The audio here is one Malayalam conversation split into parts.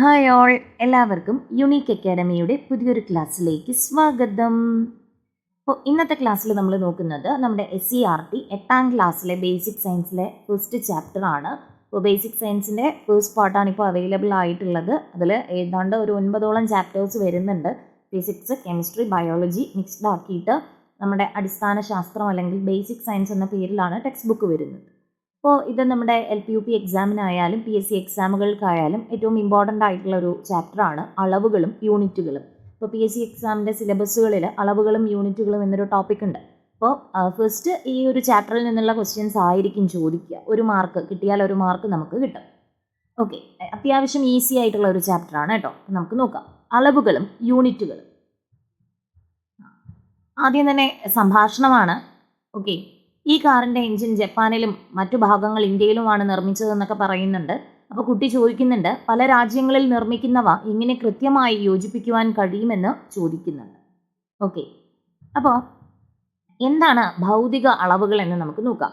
ഹായ് ഓൾ എല്ലാവർക്കും യുണീക്ക് അക്കാഡമിയുടെ പുതിയൊരു ക്ലാസ്സിലേക്ക് സ്വാഗതം. അപ്പോൾ ഇന്നത്തെ ക്ലാസ്സിൽ നമ്മൾ നോക്കുന്നത് നമ്മുടെ എസ് സി ആർ ടി എട്ടാം ക്ലാസ്സിലെ ബേസിക് സയൻസിലെ ഫസ്റ്റ് ചാപ്റ്റർ ആണ്. അപ്പോൾ ബേസിക് സയൻസിന്റെ ഫസ്റ്റ് പാർട്ടാണ് ഇപ്പോൾ അവൈലബിൾ ആയിട്ടുള്ളത്. അതിൽ ഏതാണ്ട് ഒരു ഒൻപതോളം ചാപ്റ്റേഴ്സ് വരുന്നുണ്ട്. ഫിസിക്സ് കെമിസ്ട്രി ബയോളജി മിക്സ്ഡ് ആക്കിയിട്ട് നമ്മുടെ അടിസ്ഥാന ശാസ്ത്രം അല്ലെങ്കിൽ ബേസിക് സയൻസ് എന്ന പേരിലാണ് ടെക്സ്റ്റ് ബുക്ക് വരുന്നത്. അപ്പോൾ ഇത് നമ്മുടെ എൽ പി യു പി എക്സാമിനായാലും പി എസ് സി എക്സാമുകൾക്കായാലും ഏറ്റവും ഇമ്പോർട്ടന്റ് ആയിട്ടുള്ള ഒരു ചാപ്റ്ററാണ് അളവുകളും യൂണിറ്റുകളും ഇപ്പോൾ പി എസ് സി എക്സാമിന്റെ സിലബസുകളിൽ അളവുകളും യൂണിറ്റുകളും എന്നൊരു ടോപ്പിക് ഉണ്ട്. അപ്പോൾ ഫസ്റ്റ് ഈ ഒരു ചാപ്റ്ററിൽ നിന്നുള്ള ക്വസ്റ്റ്യൻസ് ആയിരിക്കും ചോദിക്കുക. ഒരു മാർക്ക് കിട്ടിയാൽ ഒരു മാർക്ക് നമുക്ക് കിട്ടും. ഓക്കെ അത്യാവശ്യം ഈസി ആയിട്ടുള്ള ഒരു ചാപ്റ്ററാണ് കേട്ടോ. നമുക്ക് നോക്കാം. അളവുകളും യൂണിറ്റുകളും ആദ്യം തന്നെ സംഭാഷണമാണ്. ഓക്കെ ഈ കാറിന്റെ എഞ്ചിൻ ജപ്പാനിലും മറ്റു ഭാഗങ്ങൾ ഇന്ത്യയിലുമാണ് നിർമ്മിച്ചതെന്നൊക്കെ പറയുന്നുണ്ട്. അപ്പോൾ കുട്ടി ചോദിക്കുന്നുണ്ട് പല രാജ്യങ്ങളിൽ നിർമ്മിക്കുന്നവ ഇങ്ങനെ കൃത്യമായി യോജിപ്പിക്കുവാൻ കഴിയുമെന്ന് ചോദിക്കുന്നുണ്ട്. ഓക്കെ. അപ്പോൾ എന്താണ് ഭൗതിക അളവുകൾ എന്ന് നമുക്ക് നോക്കാം.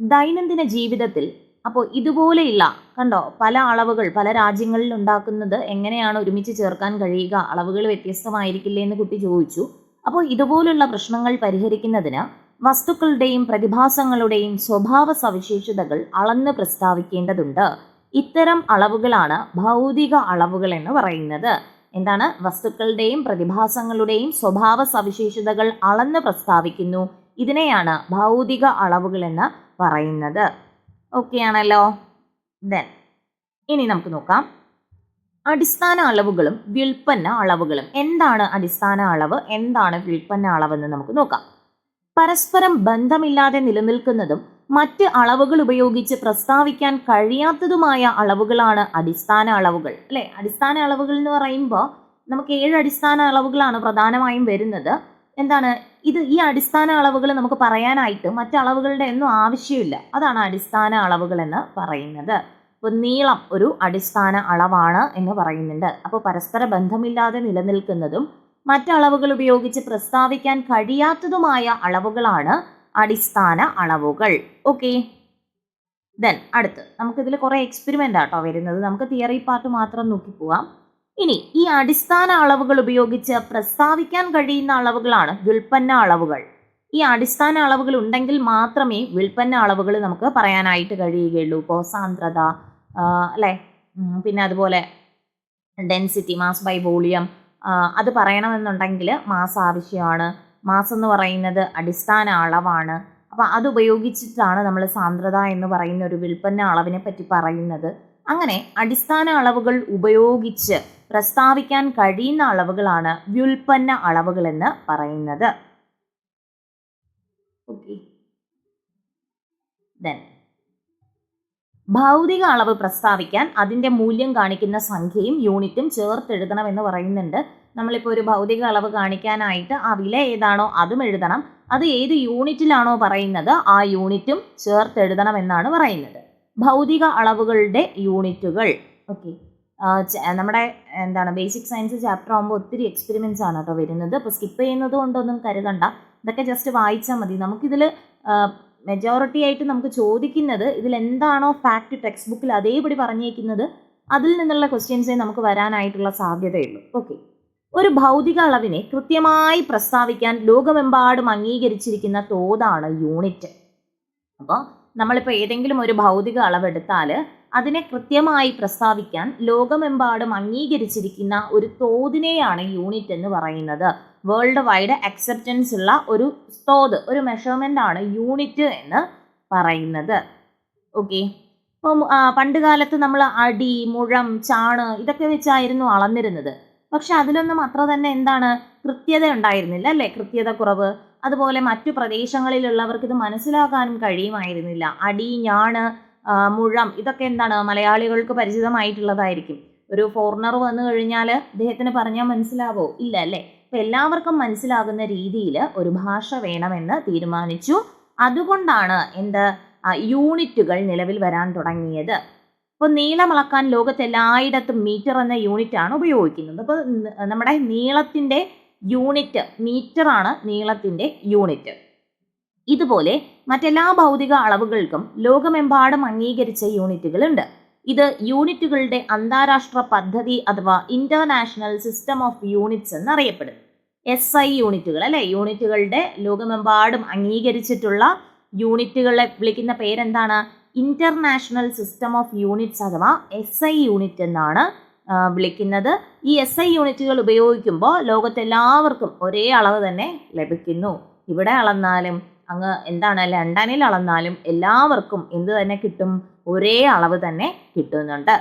ദൈനംദിന ജീവിതത്തിൽ അപ്പോൾ ഇതുപോലെയുള്ള കണ്ടോ പല അളവുകൾ പല രാജ്യങ്ങളിൽ ഉണ്ടാക്കുന്നത് എങ്ങനെയാണ് ഒരുമിച്ച് ചേർക്കാൻ കഴിയുക അളവുകൾ വ്യത്യസ്തമായിരിക്കില്ലേ എന്ന് കുട്ടി ചോദിച്ചു. അപ്പോൾ ഇതുപോലുള്ള പ്രശ്നങ്ങൾ പരിഹരിക്കുന്നതിന് വസ്തുക്കളുടെയും പ്രതിഭാസങ്ങളുടെയും സ്വഭാവ സവിശേഷതകൾ അളന്ന് പ്രസ്താവിക്കേണ്ടതുണ്ട്. ഇത്തരം അളവുകളാണ് ഭൗതിക അളവുകൾ എന്ന് പറയുന്നത്. എന്താണ്? വസ്തുക്കളുടെയും പ്രതിഭാസങ്ങളുടെയും സ്വഭാവ സവിശേഷതകൾ അളന്ന് പ്രസ്താവിക്കുന്നു. ഇതിനെയാണ് ഭൗതിക അളവുകൾ എന്ന് പറയുന്നത്. ഓക്കെ ആണല്ലോ? ദെൻ ഇനി നമുക്ക് നോക്കാം. അടിസ്ഥാന അളവുകളും വ്യുൽപ്പന്ന അളവുകളും. എന്താണ് അടിസ്ഥാന അളവ്? എന്താണ് വ്യുൽപ്പന്ന അളവെന്ന് നമുക്ക് നോക്കാം. പരസ്പരം ബന്ധമില്ലാതെ നിലനിൽക്കുന്നതും മറ്റ് അളവുകൾ ഉപയോഗിച്ച് പ്രസ്താവിക്കാൻ കഴിയാത്തതുമായ അളവുകളാണ് അടിസ്ഥാന അളവുകൾ അല്ലെ? അടിസ്ഥാന അളവുകൾ എന്ന് പറയുമ്പോൾ നമുക്ക് ഏഴ് അടിസ്ഥാന അളവുകളാണ് പ്രധാനമായും വരുന്നത്. എന്താണ്? ഇത് ഈ അടിസ്ഥാന അളവുകൾ നമുക്ക് പറയാനായിട്ട് മറ്റു അളവുകളുടെ ഒന്നും ആവശ്യമില്ല. അതാണ് അടിസ്ഥാന അളവുകൾ എന്ന് പറയുന്നത്. ഇപ്പൊ നീളം ഒരു അടിസ്ഥാന അളവാണ് എന്ന് പറയുന്നുണ്ട്. അപ്പോൾ പരസ്പര ബന്ധമില്ലാതെ നിലനിൽക്കുന്നതും മറ്റളവുകൾ ഉപയോഗിച്ച് പ്രസ്താവിക്കാൻ കഴിയാത്തതുമായ അളവുകളാണ് അടിസ്ഥാന അളവുകൾ. ഓക്കെ ദെൻ അടുത്ത് നമുക്കിതിൽ കുറേ എക്സ്പെരിമെന്റ് ആട്ടോ വരുന്നത്. നമുക്ക് തിയറി പാർട്ട് മാത്രം നോക്കി പോവാം. ഇനി ഈ അടിസ്ഥാന അളവുകൾ ഉപയോഗിച്ച് പ്രസ്താവിക്കാൻ കഴിയുന്ന അളവുകളാണ് വ്യുൽപ്പന്ന അളവുകൾ. ഈ അടിസ്ഥാന അളവുകൾ ഉണ്ടെങ്കിൽ മാത്രമേ വ്യുൽപ്പന്ന അളവുകൾ നമുക്ക് പറയാനായിട്ട് കഴിയുകയുള്ളൂ. ഇപ്പോൾ സാന്ദ്രത അല്ലേ? പിന്നെ അതുപോലെ ഡെൻസിറ്റി മാസ് ബൈ വോളിയം അത് പറയണമെന്നുണ്ടെങ്കിൽ മാസം ആവശ്യമാണ്. മാസം എന്ന് പറയുന്നത് അടിസ്ഥാന അളവാണ്. അപ്പോൾ അത് ഉപയോഗിച്ചിട്ടാണ് നമ്മൾ സാന്ദ്രത എന്ന് പറയുന്ന ഒരു വിൽപ്പന്ന അളവിനെ പറ്റി പറയുന്നത്. അങ്ങനെ അടിസ്ഥാന അളവുകൾ ഉപയോഗിച്ച് പ്രസ്താവിക്കാൻ കഴിയുന്ന അളവുകളാണ് വ്യുൽപ്പന്ന അളവുകൾ എന്ന് പറയുന്നത്. ഓക്കെ ദെൻ ഭൗതിക അളവ് പ്രസ്താവിക്കാൻ അതിന്റെ മൂല്യം കാണിക്കുന്ന സംഖ്യയും യൂണിറ്റും ചേർത്തെഴുതണം എന്ന് പറയുന്നുണ്ട്. നമ്മളിപ്പോൾ ഒരു ഭൗതിക അളവ് കാണിക്കാനായിട്ട് ആ വില ഏതാണോ അതും എഴുതണം. അത് ഏത് യൂണിറ്റിലാണോ പറയുന്നത് ആ യൂണിറ്റും ചേർത്തെഴുതണം എന്നാണ് പറയുന്നത്. ഭൗതിക അളവുകളുടെ യൂണിറ്റുകൾ. ഓക്കെ. നമ്മുടെ എന്താണ് ബേസിക് സയൻസ് ചാപ്റ്റർ ആകുമ്പോൾ ഒത്തിരി എക്സ്പെരിമെൻസ് ആണ് കേട്ടോ വരുന്നത്. അപ്പോൾ സ്കിപ്പ് ചെയ്യുന്നത് കൊണ്ടൊന്നും കരുതണ്ട. ഇതൊക്കെ ജസ്റ്റ് വായിച്ചാൽ മതി. നമുക്കിതിൽ മെജോറിറ്റി ആയിട്ട് നമുക്ക് ചോദിക്കുന്നത് ഇതിൽ എന്താണോ ഫാക്റ്റ് ടെക്സ്റ്റ് ബുക്കിൽ അതേപടി പറഞ്ഞേക്കുന്നത് അതിൽ നിന്നുള്ള ക്വസ്റ്റ്യൻസേ നമുക്ക് വരാനായിട്ടുള്ള സാധ്യതയുള്ളൂ. ഓക്കെ ഒരു ഭൗതിക അളവിനെ കൃത്യമായി പ്രസ്താവിക്കാൻ ലോകമെമ്പാടും അംഗീകരിച്ചിരിക്കുന്ന തോതാണ് യൂണിറ്റ് അപ്പോൾ നമ്മളിപ്പോൾ ഏതെങ്കിലും ഒരു ഭൗതിക അളവെടുത്താൽ അതിനെ കൃത്യമായി പ്രസ്താവിക്കാൻ ലോകമെമ്പാടും അംഗീകരിച്ചിരിക്കുന്ന ഒരു തോതിനെയാണ് യൂണിറ്റ് എന്ന് പറയുന്നത്. വേൾഡ് വൈഡ് അക്സെപ്റ്റൻസ് ഉള്ള ഒരു തോത് ഒരു മെഷർമെന്റ് ആണ് യൂണിറ്റ് എന്ന് പറയുന്നത്. ഓക്കെ ഇപ്പം പണ്ട് കാലത്ത് നമ്മൾ അടി മുഴം ചാണ് ഇതൊക്കെ വെച്ചായിരുന്നു അളന്നിരുന്നത്. പക്ഷെ അതിലൊന്നും അത്ര തന്നെ എന്താണ് കൃത്യത ഉണ്ടായിരുന്നില്ല അല്ലേ? കൃത്യത കുറവ്. അതുപോലെ മറ്റു പ്രദേശങ്ങളിലുള്ളവർക്ക് ഇത് മനസ്സിലാക്കാനും കഴിയുമായിരുന്നില്ല. അടി ഞാണ് മുഴം ഇതൊക്കെ എന്താണ് മലയാളികൾക്ക് പരിചിതമായിട്ടുള്ളതായിരിക്കും. ഒരു ഫോറിനർ വന്നു കഴിഞ്ഞാൽ അദ്ദേഹത്തിന് പറഞ്ഞാൽ മനസ്സിലാവോ? ഇല്ല അല്ലേ? എല്ലാവർക്കും മനസ്സിലാകുന്ന രീതിയിൽ ഒരു ഭാഷ വേണമെന്ന് തീരുമാനിച്ചു. അതുകൊണ്ടാണ് എന്ത് യൂണിറ്റുകൾ നിലവിൽ വരാൻ തുടങ്ങിയത്. അപ്പോൾ നീളം അളക്കാൻ ലോകത്ത് എല്ലായിടത്തും മീറ്റർ എന്ന യൂണിറ്റ് ആണ് ഉപയോഗിക്കുന്നത് അപ്പോൾ നമ്മുടെ നീളത്തിന്റെ യൂണിറ്റ് മീറ്റർ ആണ് നീളത്തിന്റെ യൂണിറ്റ്. ഇതുപോലെ മറ്റെല്ലാ ഭൗതിക അളവുകൾക്കും ലോകമെമ്പാടും അംഗീകരിച്ച യൂണിറ്റുകളുണ്ട്. ഇത് യൂണിറ്റുകളുടെ അന്താരാഷ്ട്ര പദ്ധതി അഥവാ ഇന്റർനാഷണൽ സിസ്റ്റം ഓഫ് യൂണിറ്റ്സ് എന്നറിയപ്പെടുന്നു. എസ് ഐ യൂണിറ്റുകൾ അല്ലെ? യൂണിറ്റുകളുടെ ലോകമെമ്പാടും അംഗീകരിച്ചിട്ടുള്ള യൂണിറ്റുകളെ വിളിക്കുന്ന പേരെന്താണ്? ഇന്റർനാഷണൽ സിസ്റ്റം ഓഫ് യൂണിറ്റ്സ് അഥവാ എസ് ഐ യൂണിറ്റ് എന്നാണ് വിളിക്കുന്നത്. ഈ എസ് ഐ യൂണിറ്റുകൾ ഉപയോഗിക്കുമ്പോൾ ലോകത്തെല്ലാവർക്കും ഒരേ അളവ് തന്നെ ലഭിക്കുന്നു. ഇവിടെ അളന്നാലും അങ്ങ് എന്താണ് ലണ്ടനിൽ അളന്നാലും എല്ലാവർക്കും എന്ത് തന്നെ കിട്ടും? ഒരേ അളവ് തന്നെ കിട്ടുന്നുണ്ട്.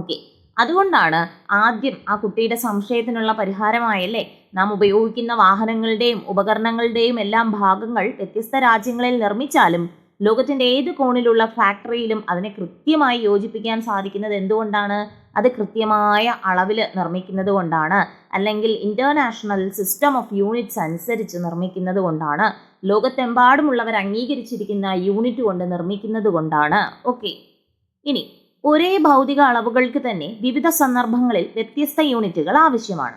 ഓക്കെ അതുകൊണ്ടാണ് ആദ്യം ആ കുട്ടിയുടെ സംശയത്തിനുള്ള പരിഹാരമായല്ലേ? നാം ഉപയോഗിക്കുന്ന വാഹനങ്ങളുടെയും ഉപകരണങ്ങളുടെയും എല്ലാം ഭാഗങ്ങൾ വ്യത്യസ്ത രാജ്യങ്ങളിൽ നിർമ്മിച്ചാലും ലോകത്തിന്റെ ഏത് കോണിലുള്ള ഫാക്ടറിയിലും അതിനെ കൃത്യമായി യോജിപ്പിക്കാൻ സാധിക്കുന്നത് എന്തുകൊണ്ടാണ്? അത് കൃത്യമായ അളവിൽ നിർമ്മിക്കുന്നത് കൊണ്ടാണ്. അല്ലെങ്കിൽ ഇന്റർനാഷണൽ സിസ്റ്റം ഓഫ് യൂണിറ്റ്സ് അനുസരിച്ച് നിർമ്മിക്കുന്നത് കൊണ്ടാണ്. ലോകത്തെമ്പാടുമുള്ളവർ അംഗീകരിച്ചിരിക്കുന്ന യൂണിറ്റ് കൊണ്ട് നിർമ്മിക്കുന്നത് കൊണ്ടാണ്. ഓക്കെ ഇനി ഒരേ ഭൗതിക അളവുകൾക്ക് തന്നെ വിവിധ സന്ദർഭങ്ങളിൽ വ്യത്യസ്ത യൂണിറ്റുകൾ ആവശ്യമാണ്.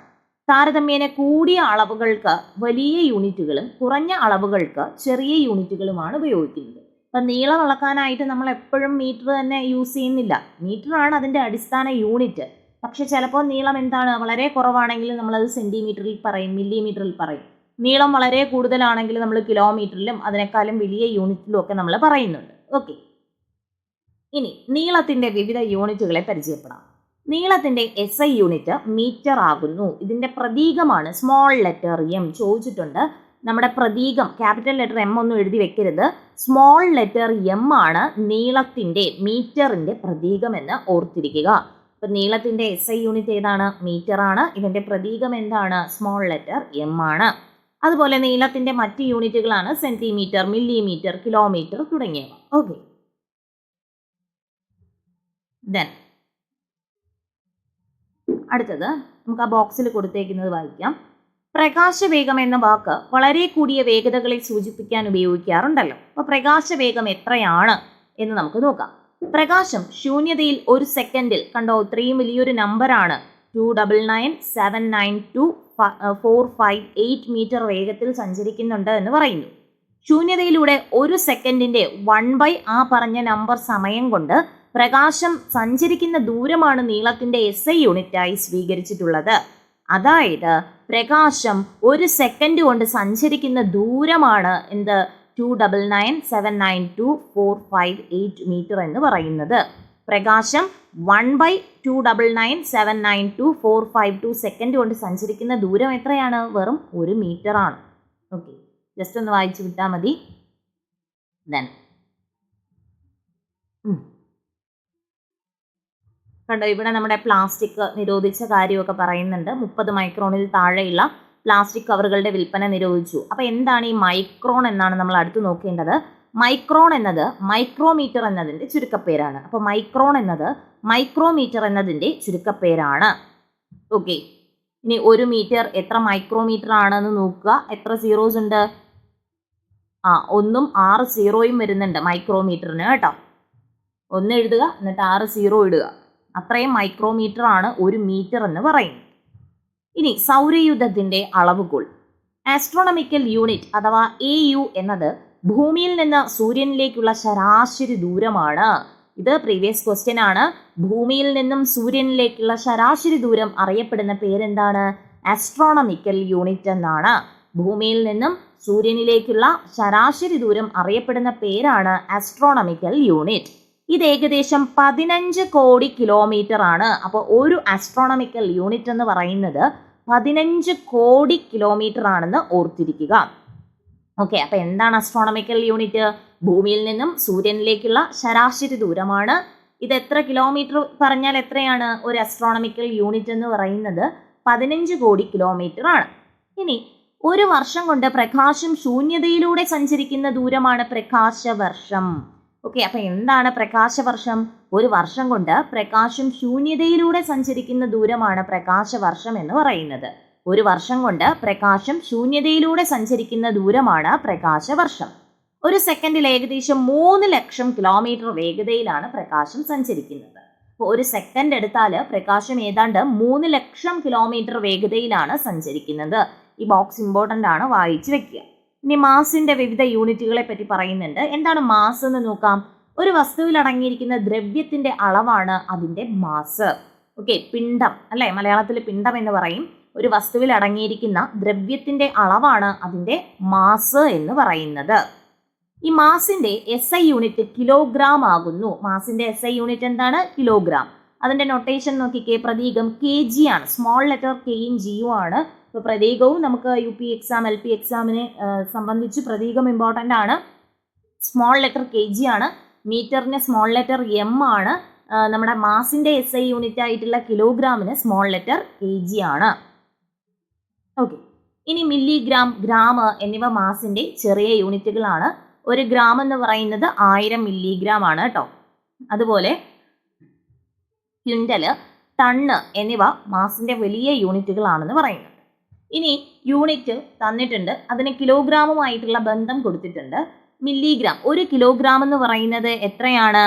താരതമ്യേന കൂടിയ അളവുകൾക്ക് വലിയ യൂണിറ്റുകളും കുറഞ്ഞ അളവുകൾക്ക് ചെറിയ യൂണിറ്റുകളുമാണ് ഉപയോഗിക്കുന്നത്. അപ്പം നീളം അളക്കാനായിട്ട് നമ്മൾ എപ്പോഴും മീറ്റർ തന്നെ യൂസ് ചെയ്യുന്നില്ല. മീറ്ററാണ് അതിന്റെ അടിസ്ഥാന യൂണിറ്റ്. പക്ഷെ ചിലപ്പോൾ നീളം എന്താണ്? വളരെ കുറവാണെങ്കിൽ നമ്മളത് സെന്റിമീറ്ററിൽ പറയും മില്ലിമീറ്ററിൽ പറയും. നീളം വളരെ കൂടുതലാണെങ്കിൽ നമ്മൾ കിലോമീറ്ററിലും അതിനേക്കാളും വലിയ യൂണിറ്റിലും ഒക്കെ നമ്മൾ പറയുന്നുണ്ട്. ഓക്കെ. ഇനി നീളത്തിന്റെ വിവിധ യൂണിറ്റുകളെ പരിചയപ്പെടാം. നീളത്തിന്റെ എസ് ഐ യൂണിറ്റ് മീറ്റർ ആകുന്നു. ഇതിന്റെ പ്രതീകമാണ് സ്മോൾ ലെറ്റർ എം ചോദിച്ചിട്ടുണ്ട് നമ്മുടെ പ്രതീകം ക്യാപിറ്റൽ ലെറ്റർ എം ഒന്നും എഴുതി വെക്കരുത്. സ്മോൾ ലെറ്റർ എം ആണ് നീളത്തിന്റെ മീറ്ററിന്റെ പ്രതീകം എന്ന് ഓർത്തിരിക്കുക. അപ്പൊ നീളത്തിന്റെ എസ് ഐ യൂണിറ്റ് ഏതാണ്? മീറ്റർ ആണ്. ഇതിന്റെ പ്രതീകം എന്താണ്? സ്മോൾ ലെറ്റർ എം ആണ്. അതുപോലെ നീളത്തിന്റെ മറ്റ് യൂണിറ്റുകളാണ് സെന്റിമീറ്റർ മില്ലിമീറ്റർ കിലോമീറ്റർ തുടങ്ങിയവ. ഓക്കെ. ദെൻ അടുത്തത് നമുക്ക് ആ ബോക്സിൽ കൊടുത്തേക്കുന്നത് വായിക്കാം. പ്രകാശവേഗം എന്ന വാക്ക് വളരെ കൂടിയ വേഗതകളെ സൂചിപ്പിക്കാൻ ഉപയോഗിക്കാറുണ്ടല്ലോ. അപ്പോൾ പ്രകാശവേഗം എത്രയാണ് എന്ന് നമുക്ക് നോക്കാം. പ്രകാശം ശൂന്യതയിൽ ഒരു സെക്കൻഡിൽ കണ്ടോ ഇത്രയും വലിയൊരു നമ്പറാണ്. Two double nine seven nine two four five eight metre വേഗത്തിൽ സഞ്ചരിക്കുന്നുണ്ട് എന്ന് പറയുന്നു. ശൂന്യതയിലൂടെ ഒരു സെക്കൻഡിന്റെ വൺ ബൈ ആ പറഞ്ഞ നമ്പർ സമയം കൊണ്ട് പ്രകാശം സഞ്ചരിക്കുന്ന ദൂരമാണ് നീളത്തിന്റെ എസ് ഐ യൂണിറ്റായി സ്വീകരിച്ചിട്ടുള്ളത്. അതായത് പ്രകാശം ഒരു സെക്കൻഡ് കൊണ്ട് സഞ്ചരിക്കുന്ന ദൂരമാണ് എന്ത്? Two double nine seven nine two four five eight metre എന്ന് പറയുന്നത്. പ്രകാശം one by two double nine seven nine two four five two second കൊണ്ട് സഞ്ചരിക്കുന്ന ദൂരം എത്രയാണ്? വെറും ഒരു മീറ്റർ ആണ്. ഓക്കെ ജസ്റ്റ് ഒന്ന് വായിച്ചു വിട്ടാൽ മതി. ദെൻ കണ്ടോ ഇവിടെ നമ്മുടെ പ്ലാസ്റ്റിക് നിരോധിച്ച കാര്യമൊക്കെ പറയുന്നുണ്ട്. മുപ്പത് മൈക്രോണിൽ താഴെയുള്ള പ്ലാസ്റ്റിക് കവറുകളുടെ വിൽപ്പന നിരോധിച്ചു. അപ്പോൾ എന്താണ് ഈ മൈക്രോൺ എന്നാണ് നമ്മൾ അടുത്ത് നോക്കേണ്ടത്. മൈക്രോൺ എന്നത് മൈക്രോമീറ്റർ എന്നതിന്റെ ചുരുക്കപ്പേരാണ്. അപ്പോൾ മൈക്രോൺ എന്നത് മൈക്രോമീറ്റർ എന്നതിന്റെ ചുരുക്കപ്പേരാണ്. ഓക്കെ. ഇനി ഒരു മീറ്റർ എത്ര മൈക്രോമീറ്റർ ആണെന്ന് നോക്കുക. എത്ര സീറോസ് ഉണ്ട്? ആ ഒന്നും ആറ് സീറോയും വരുന്നുണ്ട് മൈക്രോമീറ്ററിന് കേട്ടോ. ഒന്ന് എഴുതുക എന്നിട്ട് ആറ് സീറോ ഇടുക. അത്രയും മൈക്രോമീറ്റർ ആണ് ഒരു മീറ്റർ എന്ന് പറയുന്നത്. ഇനി സൗരയുദ്ധത്തിന്റെ അളവുകോൾ. ആസ്ട്രോണമിക്കൽ യൂണിറ്റ് അഥവാ എ യു എന്നത് ഭൂമിയിൽ നിന്ന് സൂര്യനിലേക്കുള്ള ശരാശരി ദൂരമാണ്. ഇത് പ്രീവിയസ് ക്വസ്റ്റ്യൻ ആണ്. ഭൂമിയിൽ നിന്നും സൂര്യനിലേക്കുള്ള ശരാശരി ദൂരം അറിയപ്പെടുന്ന പേരെന്താണ്? ആസ്ട്രോണമിക്കൽ യൂണിറ്റ് എന്നാണ്. ഭൂമിയിൽ നിന്നും സൂര്യനിലേക്കുള്ള ശരാശരി ദൂരം അറിയപ്പെടുന്ന പേരാണ് ആസ്ട്രോണമിക്കൽ യൂണിറ്റ് ഇത് ഏകദേശം പതിനഞ്ച് കോടി കിലോമീറ്റർ ആണ്. അപ്പോൾ ഒരു ആസ്ട്രോണമിക്കൽ യൂണിറ്റ് എന്ന് പറയുന്നത് പതിനഞ്ച് കോടി കിലോമീറ്റർ ആണെന്ന് ഓർത്തിരിക്കുക. ഓക്കെ അപ്പോൾ എന്താണ് ആസ്ട്രോണമിക്കൽ യൂണിറ്റ് ഭൂമിയിൽ നിന്നും സൂര്യനിലേക്കുള്ള ശരാശരി ദൂരമാണ്. ഇത് എത്ര കിലോമീറ്റർ പറഞ്ഞാൽ എത്രയാണ്? ഒരു അസ്ട്രോണമിക്കൽ യൂണിറ്റ് എന്ന് പറയുന്നത് പതിനഞ്ച് കോടി കിലോമീറ്റർ ആണ്. ഇനി ഒരു വർഷം കൊണ്ട് പ്രകാശം ശൂന്യതയിലൂടെ സഞ്ചരിക്കുന്ന ദൂരമാണ് പ്രകാശവർഷം. ഓക്കെ അപ്പൊ എന്താണ് പ്രകാശവർഷം? ഒരു വർഷം കൊണ്ട് പ്രകാശം ശൂന്യതയിലൂടെ സഞ്ചരിക്കുന്ന ദൂരമാണ് പ്രകാശവർഷം എന്ന് പറയുന്നത്. ഒരു വർഷം കൊണ്ട് പ്രകാശം ശൂന്യതയിലൂടെ സഞ്ചരിക്കുന്ന ദൂരമാണ് പ്രകാശവർഷം. ഒരു സെക്കൻഡിൽ ഏകദേശം മൂന്ന് ലക്ഷം കിലോമീറ്റർ വേഗതയിലാണ് പ്രകാശം സഞ്ചരിക്കുന്നത്. അപ്പോൾ ഒരു സെക്കൻഡ് എടുത്താൽ പ്രകാശം ഏതാണ്ട് മൂന്ന് ലക്ഷം കിലോമീറ്റർ വേഗതയിലാണ് സഞ്ചരിക്കുന്നത്. ഈ ബോക്സ് ഇമ്പോർട്ടന്റ് ആണ് വായിച്ചു വെക്കുക. ഇനി മാസിന്റെ വിവിധ യൂണിറ്റുകളെ പറ്റി പറയുന്നുണ്ട്. എന്താണ് മാസ് എന്ന് നോക്കാം. ഒരു വസ്തുവിൽ അടങ്ങിയിരിക്കുന്ന ദ്രവ്യത്തിന്റെ അളവാണ് അതിന്റെ മാസ്. ഓക്കെ പിണ്ഡം അല്ലെ? മലയാളത്തിൽ പിണ്ഡം എന്ന് പറയും. ഒരു വസ്തുവിൽ അടങ്ങിയിരിക്കുന്ന ദ്രവ്യത്തിന്റെ അളവാണ് അതിന്റെ മാസ് എന്ന് പറയുന്നത്. ഈ മാസിന്റെ എസ് ഐ യൂണിറ്റ് കിലോഗ്രാം ആകുന്നു. മാസിന്റെ എസ് ഐ യൂണിറ്റ് എന്താണ്? കിലോഗ്രാം അതിന്റെ നൊട്ടേഷൻ നോക്കിക്കേ പ്രതീകം കെ ജി ആണ് സ്മോൾ ലെറ്റർ കെയും ജിയും ആണ്. ഇപ്പോൾ പ്രതീകവും നമുക്ക് U P exam L P എക്സാമിനെ സംബന്ധിച്ച് പ്രതീകം ഇമ്പോർട്ടന്റ് ആണ്. സ്മോൾ ലെറ്റർ കെ ജി ആണ്. മീറ്ററിന് സ്മോൾ ലെറ്റർ എം ആണ്. നമ്മുടെ മാസിന്റെ എസ് ഐ യൂണിറ്റ് ആയിട്ടുള്ള കിലോഗ്രാമിന് സ്മോൾ ലെറ്റർ കെ ജി ആണ്. ഓക്കെ ഇനി മില്ലിഗ്രാം ഗ്രാം എന്നിവ മാസിന്റെ ചെറിയ യൂണിറ്റുകളാണ് ഒരു ഗ്രാം എന്ന് പറയുന്നത് ആയിരം മില്ലിഗ്രാം ആണ് കേട്ടോ. അതുപോലെ ക്വിന്റൽ ടണ്ണ് എന്നിവ മാസിന്റെ വലിയ യൂണിറ്റുകളാണെന്ന് പറയുന്നുണ്ട് ഇനി യൂണിറ്റ് തന്നിട്ടുണ്ട്. അതിന് കിലോഗ്രാമുമായിട്ടുള്ള ബന്ധം കൊടുത്തിട്ടുണ്ട്. മില്ലിഗ്രാം ഒരു കിലോഗ്രാം എന്ന് പറയുന്നത് എത്രയാണ്?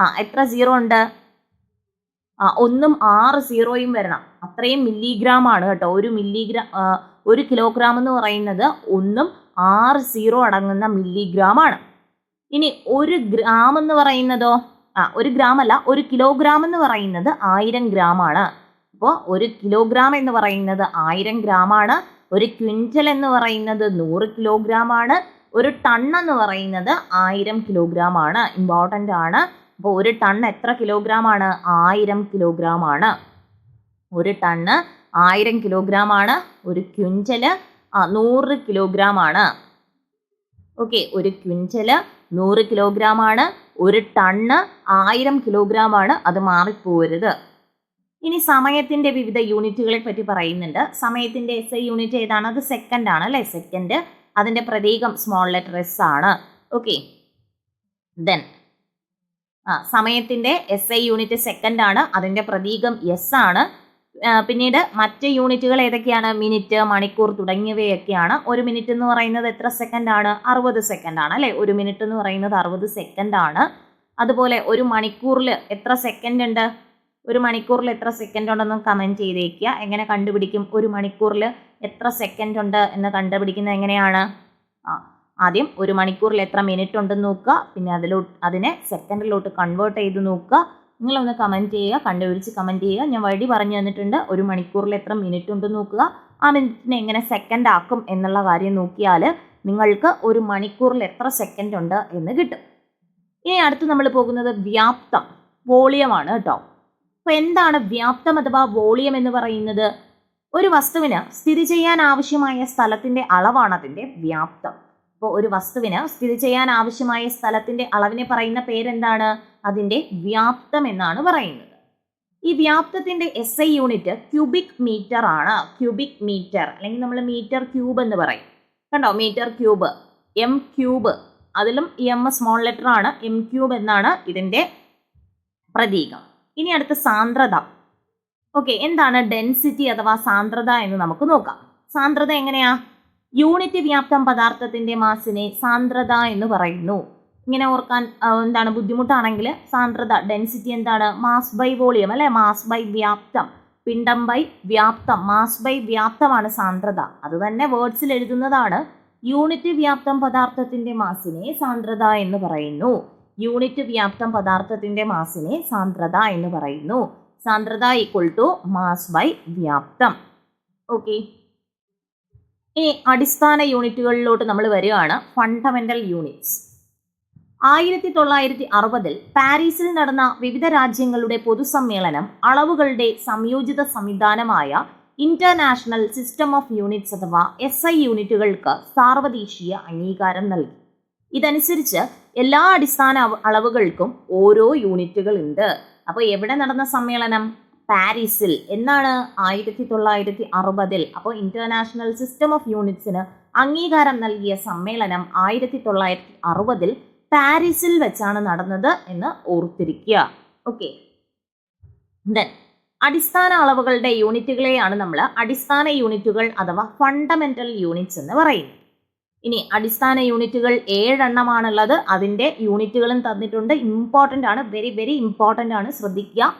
ആ എത്ര സീറോ ഉണ്ട്? ആ ഒന്നും ആറ് സീറോയും വരണം. അത്രയും മില്ലിഗ്രാം ആണ് കേട്ടോ. ഒരു മില്ലിഗ്രാം ഒരു കിലോഗ്രാം എന്ന് പറയുന്നത് ഒന്നും ആറ് സീറോ അടങ്ങുന്ന മില്ലിഗ്രാം ആണ്. ഇനി ഒരു ഗ്രാം എന്ന് പറയുന്നതോ? ആ ഒരു ഗ്രാം അല്ല ഒരു കിലോഗ്രാം എന്ന് പറയുന്നത് ആയിരം ഗ്രാം ആണ്. അപ്പോൾ ഒരു കിലോഗ്രാം എന്ന് പറയുന്നത് ആയിരം ഗ്രാമാണ് ഒരു ക്വിന്റൽ എന്ന് പറയുന്നത് നൂറ് കിലോഗ്രാം ആണ്. ഒരു ടൺ എന്ന് പറയുന്നത് ആയിരം കിലോഗ്രാം ആണ്. ഇമ്പോർട്ടന്റ് ആണ്. അപ്പോൾ ഒരു ടൺ എത്ര കിലോഗ്രാം ആണ്? ആയിരം കിലോഗ്രാം ആണ്. ഒരു ടണ്ണ് ആയിരം കിലോഗ്രാം ആണ്. ഒരു ക്വിന്റൽ നൂറ് കിലോഗ്രാം ആണ്. ഓക്കെ ഒരു ക്വിന്റൽ നൂറ് കിലോഗ്രാം ആണ്. ഒരു ടണ്ണ് ആയിരം കിലോഗ്രാം ആണ്. അത് മാറിപ്പോരുത്. ഇനി സമയത്തിന്റെ വിവിധ യൂണിറ്റുകളെ പറ്റി പറയുന്നുണ്ട്. സമയത്തിന്റെ എസ് ഐ യൂണിറ്റ് ഏതാണ്? അത് സെക്കൻഡ് ആണ് അല്ലേ? സെക്കൻഡ് അതിന്റെ പ്രതീകം സ്മോൾ ലെറ്റർ എസ് ആണ്. ഓക്കെ ദെൻ ആ സമയത്തിന്റെ എസ് ഐ യൂണിറ്റ് സെക്കൻഡ് ആണ്. അതിന്റെ പ്രതീകം എസ് ആണ്. പിന്നീട് മറ്റ് യൂണിറ്റുകൾ ഏതൊക്കെയാണ്? മിനിറ്റ് മണിക്കൂർ തുടങ്ങിയവയൊക്കെയാണ്. ഒരു മിനിറ്റ് എന്ന് പറയുന്നത് എത്ര സെക്കൻഡ് ആണ്? അറുപത് സെക്കൻഡ് ആണ് അല്ലേ? ഒരു മിനിറ്റ് എന്ന് പറയുന്നത് അറുപത് സെക്കൻഡ് ആണ്. അതുപോലെ ഒരു മണിക്കൂറിൽ എത്ര സെക്കൻഡ് ഉണ്ട്? ഒരു മണിക്കൂറിൽ എത്ര സെക്കൻഡ് ഉണ്ടെന്നും കമന്റ് ചെയ്തേക്കുക. എങ്ങനെ കണ്ടുപിടിക്കും? ഒരു മണിക്കൂറിൽ എത്ര സെക്കൻഡ് ഉണ്ട് എന്ന് കണ്ടുപിടിക്കുന്നത് എങ്ങനെയാണ്? ആ ആദ്യം ഒരു മണിക്കൂറിൽ എത്ര മിനിറ്റ് ഉണ്ടെന്ന് നോക്കുക. പിന്നെ അതിലോട്ട് അതിനെ സെക്കൻഡിലോട്ട് കൺവേർട്ട് ചെയ്ത് നോക്കുക. നിങ്ങളൊന്ന് കമന്റ് ചെയ്യുക കണ്ടുപിടിച്ച് കമന്റ് ചെയ്യുക. ഞാൻ വഴി പറഞ്ഞു തന്നിട്ടുണ്ട്. ഒരു മണിക്കൂറിൽ എത്ര മിനിറ്റ് ഉണ്ടെന്ന് നോക്കുക. ആ മിനിറ്റിനെ എങ്ങനെ സെക്കൻഡ് ആക്കും എന്നുള്ള കാര്യം നോക്കിയാൽ നിങ്ങൾക്ക് ഒരു മണിക്കൂറിൽ എത്ര സെക്കൻഡ് ഉണ്ട് എന്ന് കിട്ടും. ഇനി അടുത്ത് നമ്മൾ പോകുന്നത് വ്യാപ്തം വോളിയമാണ് കേട്ടോ. അപ്പോൾ എന്താണ് വ്യാപ്തം അഥവാ വോളിയം എന്ന് പറയുന്നത്? ഒരു വസ്തുവിന് സ്ഥിതി ചെയ്യാൻ ആവശ്യമായ സ്ഥലത്തിന്റെ അളവാണ് അതിന്റെ വ്യാപ്തം. അപ്പോൾ ഒരു വസ്തുവിന് സ്ഥിതി ചെയ്യാൻ ആവശ്യമായ സ്ഥലത്തിന്റെ അളവിനെ പറയുന്ന പേരെന്താണ്? അതിന്റെ വ്യാപ്തം എന്നാണ് പറയുന്നത്. ഈ വ്യാപ്തത്തിന്റെ S I unit cubic metre ആണ്. ക്യൂബിക് മീറ്റർ അല്ലെങ്കിൽ നമ്മൾ മീറ്റർ ക്യൂബ് എന്ന് പറയും. കണ്ടോ? മീറ്റർ ക്യൂബ് എം ക്യൂബ് അതിലും എം സ്മോൾ ലെറ്റർ ആണ്. എം ക്യൂബ് എന്നാണ് ഇതിന്റെ പ്രതീകം. ഇനി അടുത്ത സാന്ദ്രത. ഓക്കെ എന്താണ് ഡെൻസിറ്റി അഥവാ സാന്ദ്രത എന്ന് നമുക്ക് നോക്കാം. സാന്ദ്രത എങ്ങനെയാ? യൂണിറ്റ് വ്യാപ്തം പദാർത്ഥത്തിന്റെ മാസിനെ സാന്ദ്രത എന്ന് പറയുന്നു. ഇങ്ങനെ ഓർക്കാൻ എന്താണ് ബുദ്ധിമുട്ടാണെങ്കിൽ സാന്ദ്രത ഡെൻസിറ്റി എന്താണ്? മാസ് ബൈ വോളിയം അല്ലെ? മാസ് ബൈ വ്യാപ്തം. പിണ്ഡം ബൈ വ്യാപ്തം. മാസ് ബൈ വ്യാപ്തമാണ് സാന്ദ്രത. അത് തന്നെ വേർഡ്സിൽ എഴുതുന്നതാണ്. യൂണിറ്റ് വ്യാപ്തം പദാർത്ഥത്തിന്റെ മാസിനെ സാന്ദ്രത എന്ന് പറയുന്നു. യൂണിറ്റ് വ്യാപ്തം പദാർത്ഥത്തിന്റെ മാസിനെ സാന്ദ്രത എന്ന് പറയുന്നു. സാന്ദ്രത ഈക്വൽ ടു മാസ് ബൈ വ്യാപ്തം. ഓക്കെ ഇനി അടിസ്ഥാന യൂണിറ്റുകളിലോട്ട് നമ്മൾ വരികയാണ്. ഫണ്ടമെന്റൽ യൂണിറ്റ്സ് ആയിരത്തി തൊള്ളായിരത്തി അറുപതിൽ പാരീസിൽ നടന്ന വിവിധ രാജ്യങ്ങളുടെ പൊതുസമ്മേളനം അളവുകളുടെ സംയോജിത സംവിധാനമായ ഇന്റർനാഷണൽ സിസ്റ്റം ഓഫ് യൂണിറ്റ്സ് അഥവാ എസ് ഐ യൂണിറ്റുകൾക്ക് സാർവദേശീയ അംഗീകാരം നൽകി. ഇതനുസരിച്ച് എല്ലാ അടിസ്ഥാന അളവുകൾക്കും ഓരോ യൂണിറ്റുകൾ ഉണ്ട് അപ്പോൾ എവിടെ നടന്ന സമ്മേളനം? പാരീസിൽ. എന്നാണ് ആയിരത്തി തൊള്ളായിരത്തി അറുപതിൽ അപ്പോൾ ഇന്റർനാഷണൽ സിസ്റ്റം ഓഫ് യൂണിറ്റ്സിന് അംഗീകാരം നൽകിയ സമ്മേളനം ആയിരത്തി തൊള്ളായിരത്തി അറുപതിൽ പാരീസിൽ വെച്ചാണ് നടന്നത് എന്ന് ഓർത്തിരിക്കുക. ഓക്കെ. ദെൻ അടിസ്ഥാന അളവുകളുടെ യൂണിറ്റുകളെയാണ് നമ്മൾ അടിസ്ഥാന യൂണിറ്റുകൾ അഥവാ ഫണ്ടമെന്റൽ യൂണിറ്റ്സ് എന്ന് പറയുന്നത്. ഇനി അടിസ്ഥാന യൂണിറ്റുകൾ ഏഴെണ്ണമാണുള്ളത്. അതിന്റെ യൂണിറ്റുകളും തന്നിട്ടുണ്ട്. ഇമ്പോർട്ടന്റ് ആണ്. വെരി വെരി ഇമ്പോർട്ടന്റ് ആണ്. ശ്രദ്ധിക്കുക.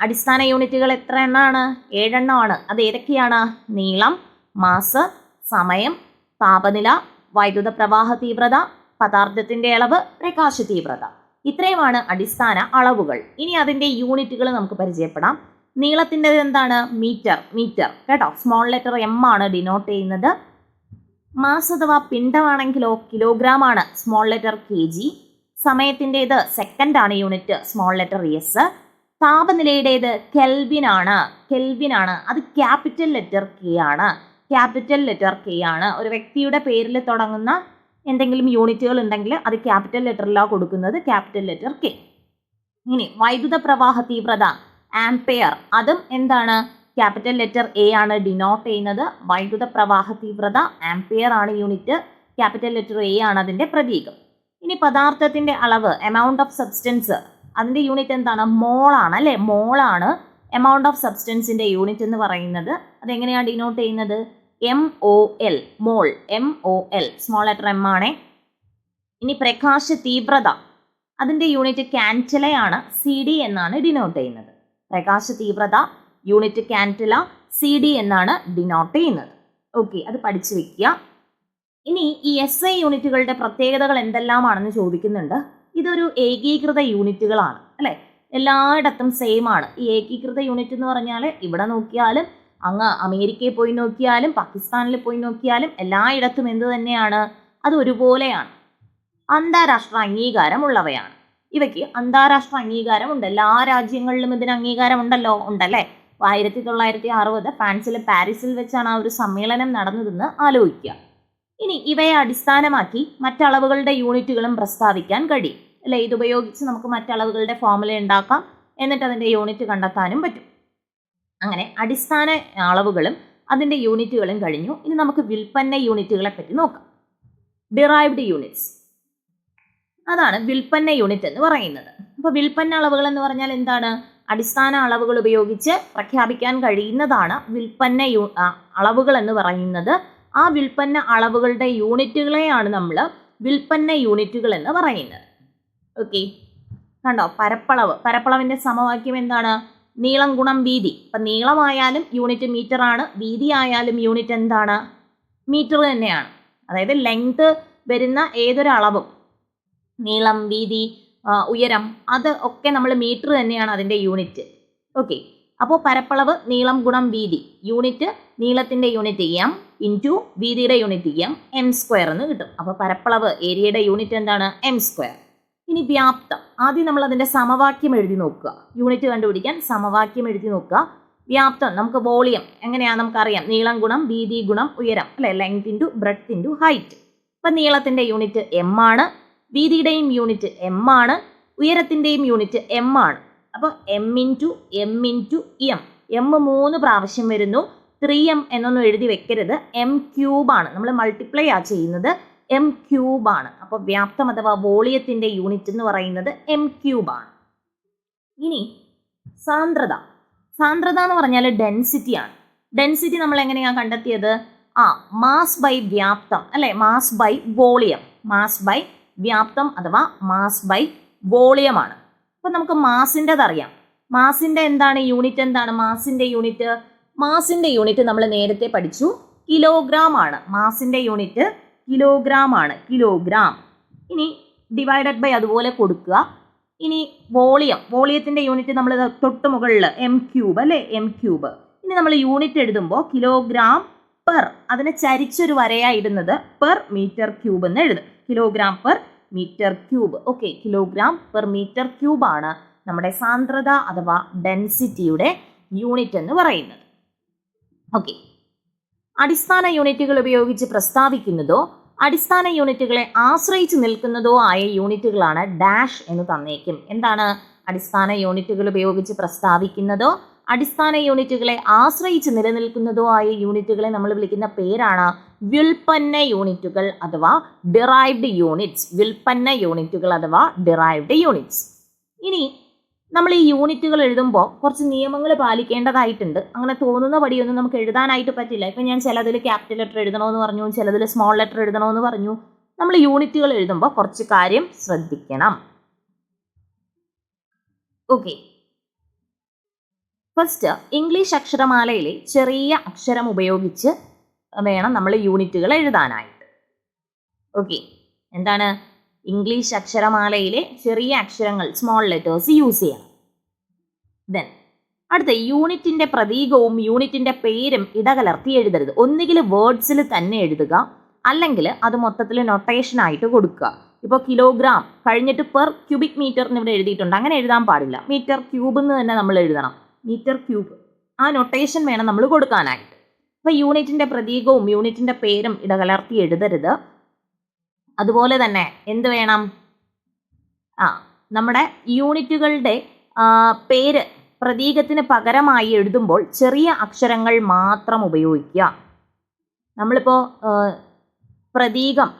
അടിസ്ഥാന യൂണിറ്റുകൾ എത്ര എണ്ണമാണ് ഏഴെണ്ണമാണ്. അത് ഏതൊക്കെയാണ്? നീളം മാസ് സമയം താപനില വൈദ്യുത പ്രവാഹ തീവ്രത പദാർത്ഥത്തിന്റെ അളവ് പ്രകാശ തീവ്രത. ഇത്രയുമാണ് അടിസ്ഥാന അളവുകൾ. ഇനി അതിന്റെ യൂണിറ്റുകൾ നമുക്ക് പരിചയപ്പെടാം. നീളത്തിന്റെ എന്താണ്? Metre metre. കേട്ടോ? സ്മോൾ ലെറ്റർ എം ആണ് ഡിനോട്ട് ചെയ്യുന്നത്. മാസ് അഥവാ പിണ്ടമാണെങ്കിലോ കിലോഗ്രാം ആണ് സ്മോൾ ലെറ്റർ കെ ജി. സമയത്തിന്റേത് സെക്കൻഡ് ആണ് യൂണിറ്റ് സ്മോൾ ലെറ്റർ എസ്. താപനിലയുടേത് കെൽവിൻ ആണ് കെൽവിൻ ആണ് അത് ക്യാപിറ്റൽ ലെറ്റർ കെ ആണ്. ക്യാപിറ്റൽ ലെറ്റർ കെ ആണ്. ഒരു വ്യക്തിയുടെ പേരിൽ തുടങ്ങുന്ന എന്തെങ്കിലും യൂണിറ്റുകൾ ഉണ്ടെങ്കിൽ അത് ക്യാപിറ്റൽ ലെറ്ററിലാണ് കൊടുക്കുന്നത്. Capital letter K. ഇനി വൈദ്യുത പ്രവാഹ തീവ്രത ആംപെയർ. അതും എന്താണ്? ക്യാപിറ്റൽ ലെറ്റർ എ ആണ് ഡിനോട്ട് ചെയ്യുന്നത്. വൈദ്യുത പ്രവാഹ തീവ്രത ആംപിയർ ആണ് യൂണിറ്റ് ക്യാപിറ്റൽ ലെറ്റർ എ ആണ് അതിന്റെ പ്രതീകം. ഇനി പദാർത്ഥത്തിന്റെ അളവ് എമൗണ്ട് ഓഫ് സബ്സ്റ്റൻസ് അതിന്റെ യൂണിറ്റ് എന്താണ്? മോളാണ് അല്ലേ? മോളാണ് എമൗണ്ട് ഓഫ് സബ്സ്റ്റൻസിന്റെ യൂണിറ്റ് എന്ന് പറയുന്നത്. അതെങ്ങനെയാണ് ഡിനോട്ട് ചെയ്യുന്നത്? M O L mole M O L small letter M ആണേ. ഇനി പ്രകാശ തീവ്രത. അതിന്റെ യൂണിറ്റ് കാന്റലയാണ് സി ഡി എന്നാണ് ഡിനോട്ട് ചെയ്യുന്നത്. പ്രകാശ തീവ്രത യൂണിറ്റ് കാന്റല സി ഡി എന്നാണ് ഡിനോട്ട് ചെയ്യുന്നത്. ഓക്കെ അത് പഠിച്ചു വെക്കുക. ഇനി ഈ എസ് ഐ യൂണിറ്റുകളുടെ പ്രത്യേകതകൾ എന്തെല്ലാമാണെന്ന് ചോദിക്കുന്നുണ്ട്. ഇതൊരു ഏകീകൃത യൂണിറ്റുകളാണ് അല്ലേ? എല്ലായിടത്തും സെയിം ആണ്. ഈ ഏകീകൃത യൂണിറ്റ് എന്ന് പറഞ്ഞാൽ ഇവിടെ നോക്കിയാലും അങ്ങ് അമേരിക്കയിൽ പോയി നോക്കിയാലും പാകിസ്ഥാനിൽ പോയി നോക്കിയാലും എല്ലായിടത്തും എന്ത് തന്നെയാണ്? അത് ഒരുപോലെയാണ്. അന്താരാഷ്ട്ര അംഗീകാരമുള്ളവയാണ്. ഇവയ്ക്ക് അന്താരാഷ്ട്ര അംഗീകാരമുണ്ട്. എല്ലാ രാജ്യങ്ങളിലും ഇതിന് അംഗീകാരമുണ്ടല്ലോ ഉണ്ടല്ലേ? ആയിരത്തി തൊള്ളായിരത്തി അറുപത് ഫ്രാൻസിലെ പാരീസിൽ വെച്ചാണ് ആ ഒരു സമ്മേളനം നടന്നതെന്ന് ആലോചിക്കുക. ഇനി ഇവയെ അടിസ്ഥാനമാക്കി മറ്റളവുകളുടെ യൂണിറ്റുകളും പ്രസ്താവിക്കാൻ കഴിയും. അല്ലെ? ഇതുപയോഗിച്ച് നമുക്ക് മറ്റളവുകളുടെ ഫോമുല ഉണ്ടാക്കാം. എന്നിട്ട് അതിന്റെ യൂണിറ്റ് കണ്ടെത്താനും പറ്റും. അങ്ങനെ അടിസ്ഥാന അളവുകളും അതിന്റെ യൂണിറ്റുകളും കഴിഞ്ഞു. ഇനി നമുക്ക് വിൽപ്പന്ന യൂണിറ്റുകളെ പറ്റി നോക്കാം. Derived units. അതാണ് വിൽപ്പന്ന യൂണിറ്റ് എന്ന് പറയുന്നത്. അപ്പോൾ വിൽപ്പന്ന അളവുകൾ എന്ന് പറഞ്ഞാൽ എന്താണ്? അടിസ്ഥാന അളവുകൾ ഉപയോഗിച്ച് പ്രഖ്യാപിക്കാൻ കഴിയുന്നതാണ് വിൽപ്പന്ന യൂ അളവുകൾ എന്ന് പറയുന്നത്. ആ വിൽപ്പന്ന അളവുകളുടെ യൂണിറ്റുകളെയാണ് നമ്മൾ വിൽപ്പന്ന യൂണിറ്റുകൾ എന്ന് പറയുന്നത്. ഓക്കെ. കണ്ടോ? പരപ്പളവ്. പരപ്പളവിന്റെ സമവാക്യം എന്താണ്? നീളം ഗുണം വീതി. അപ്പം നീളമായാലും യൂണിറ്റ് മീറ്റർ ആണ്. വീതി ആയാലും യൂണിറ്റ് എന്താണ്? മീറ്റർ തന്നെയാണ്. അതായത് ലെങ്ത് വരുന്ന ഏതൊരു അളവും നീളം വീതി ഉയരം അത് ഒക്കെ നമ്മൾ മീറ്റർ തന്നെയാണ് അതിന്റെ യൂണിറ്റ് ഓക്കെ അപ്പോൾ പരപ്പളവ് നീളം ഗുണം വീതി. യൂണിറ്റ് നീളത്തിന്റെ യൂണിറ്റ് എം ഇന്റു വീതിയുടെ യൂണിറ്റ് എം എം സ്ക്വയർ എന്ന് കിട്ടും. അപ്പോൾ പരപ്പളവ് ഏരിയയുടെ യൂണിറ്റ് എന്താണ്? എം സ്ക്വയർ ഇനി വ്യാപ്തം. ആദ്യം നമ്മൾ അതിന്റെ സമവാക്യം എഴുതി നോക്കുക. യൂണിറ്റ് കണ്ടുപിടിക്കാൻ സമവാക്യം എഴുതി നോക്കുക. വ്യാപ്തം നമുക്ക് വോളിയം എങ്ങനെയാണ് നമുക്കറിയാം? നീളം ഗുണം വീതി ഗുണം ഉയരം. അല്ലെ? Length into breadth into height അപ്പം നീളത്തിന്റെ യൂണിറ്റ് എം ആണ്. വീതിയുടെയും യൂണിറ്റ് എം ആണ് ഉയരത്തിന്റെയും യൂണിറ്റ് എം ആണ്. അപ്പോൾ M into M into M M മൂന്ന് പ്രാവശ്യം വരുന്നു. ത്രീ എം എന്നൊന്നും എഴുതി വെക്കരുത്. എം ക്യൂബാണ് നമ്മൾ മൾട്ടിപ്ലൈ ആ ചെയ്യുന്നത് എം ക്യൂബാണ് അപ്പോൾ വ്യാപ്തം അഥവാ വോളിയത്തിന്റെ യൂണിറ്റ് എന്ന് പറയുന്നത് എം ക്യൂബാണ് ഇനി സാന്ദ്രത. സാന്ദ്രത എന്ന് പറഞ്ഞാൽ ഡെൻസിറ്റിയാണ് ഡെൻസിറ്റി നമ്മൾ എങ്ങനെയാണ് കണ്ടെത്തിയത്? ആ മാസ് ബൈ വ്യാപ്തം അല്ലേ? Mass by volume. Mass by വ്യാപ്തം അഥവാ മാസ് ബൈ വോളിയമാണ് അപ്പോൾ നമുക്ക് മാസിന്റെത് അറിയാം. മാസിന്റെ എന്താണ്? യൂണിറ്റ് എന്താണ്? മാസിന്റെ യൂണിറ്റ് മാസിന്റെ യൂണിറ്റ് നമ്മൾ നേരത്തെ പഠിച്ചു. കിലോഗ്രാം ആണ്. മാസിന്റെ യൂണിറ്റ് കിലോഗ്രാം ആണ്. കിലോഗ്രാം ഇനി ഡിവൈഡഡ് ബൈ അതുപോലെ കൊടുക്കുക. ഇനി വോളിയം. വോളിയത്തിന്റെ യൂണിറ്റ് നമ്മൾ തൊട്ട് മുകളിൽ എം ക്യൂബ് അല്ലേ? എം ക്യൂബ് ഇനി നമ്മൾ യൂണിറ്റ് എഴുതുമ്പോൾ കിലോഗ്രാം പെർ അതിനെ ചരിച്ചൊരു വരയായി ഇടുന്നത്. പെർ മീറ്റർ ക്യൂബ് എന്ന് എഴുതും kilogram per metre cube okay kilogram per metre cube ആണ് നമ്മുടെ സാന്ദ്രത അഥവാ ഡെൻസിറ്റിയുടെ യൂണിറ്റ് എന്ന് പറയുന്നത്. ഓക്കെ അടിസ്ഥാന യൂണിറ്റുകൾ ഉപയോഗിച്ച് പ്രസ്താവിക്കുന്നതോ അടിസ്ഥാന യൂണിറ്റുകളെ ആശ്രയിച്ച് നിൽക്കുന്നതോ ആയ യൂണിറ്റുകളാണ് ഡാഷ് എന്ന് തന്നേക്കും. എന്താണ് അടിസ്ഥാന യൂണിറ്റുകൾ ഉപയോഗിച്ച് പ്രസ്താവിക്കുന്നതോ? അടിസ്ഥാന യൂണിറ്റുകളെ ആശ്രയിച്ച് നിലനിൽക്കുന്നതോ ആയ യൂണിറ്റുകളെ നമ്മൾ വിളിക്കുന്ന പേരാണ് വ്യുൽപ്പന്ന യൂണിറ്റുകൾ അഥവാ ഡിറൈവ്ഡ് യൂണിറ്റ്സ് വ്യുൽപ്പന്ന യൂണിറ്റുകൾ അഥവാ ഡിറൈവ്ഡ് യൂണിറ്റ്സ് ഇനി നമ്മൾ ഈ യൂണിറ്റുകൾ എഴുതുമ്പോൾ കുറച്ച് നിയമങ്ങൾ പാലിക്കേണ്ടതായിട്ടുണ്ട്. അങ്ങനെ തോന്നുന്ന പടിയൊന്നും നമുക്ക് എഴുതാനായിട്ട് പറ്റില്ല. ഇപ്പം ഞാൻ ചിലതിൽ ക്യാപിറ്റൽ ലെറ്റർ എഴുതണമെന്ന് പറഞ്ഞു ചിലതിൽ സ്മോൾ ലെറ്റർ എഴുതണമെന്ന് പറഞ്ഞു. നമ്മൾ യൂണിറ്റുകൾ എഴുതുമ്പോൾ കുറച്ച് കാര്യം ശ്രദ്ധിക്കണം. ഓക്കെ ഫസ്റ്റ് ഇംഗ്ലീഷ് അക്ഷരമാലയിലെ ചെറിയ അക്ഷരം ഉപയോഗിച്ച് വേണം നമ്മൾ യൂണിറ്റുകൾ എഴുതാനായിട്ട്. ഓക്കെ എന്താണ്? ഇംഗ്ലീഷ് അക്ഷരമാലയിലെ ചെറിയ അക്ഷരങ്ങൾ സ്മോൾ ലെറ്റേഴ്സ് യൂസ് ചെയ്യണം. ദെൻ അടുത്ത യൂണിറ്റിന്റെ പ്രതീകവും യൂണിറ്റിന്റെ പേരും ഇടകലർത്തി എഴുതരുത്. ഒന്നുകിൽ വേർഡ്സിൽ തന്നെ എഴുതുക അല്ലെങ്കിൽ അത് മൊത്തത്തിൽ നൊട്ടേഷൻ ആയിട്ട് കൊടുക്കുക. ഇപ്പോൾ കിലോഗ്രാം കഴിഞ്ഞിട്ട് പെർ ക്യൂബിക് മീറ്ററിന് ഇവിടെ എഴുതിയിട്ടുണ്ട്. അങ്ങനെ എഴുതാൻ പാടില്ല. മീറ്റർ ക്യൂബ് എന്ന് തന്നെ നമ്മൾ എഴുതണം. മീറ്റർ ക്യൂബ് ആ നൊട്ടേഷൻ വേണം നമ്മൾ കൊടുക്കാനായിട്ട്. അപ്പോൾ യൂണിറ്റിന്റെ പ്രതീകവും യൂണിറ്റിന്റെ പേരും ഇടകലർത്തി എഴുതരുത്. അതുപോലെ തന്നെ എന്ത് വേണം? ആ നമ്മുടെ യൂണിറ്റുകളുടെ പേര് പ്രതീകത്തിന് പകരമായി എഴുതുമ്പോൾ ചെറിയ അക്ഷരങ്ങൾ മാത്രം ഉപയോഗിക്കുക. നമ്മളിപ്പോൾ പ്രതീകം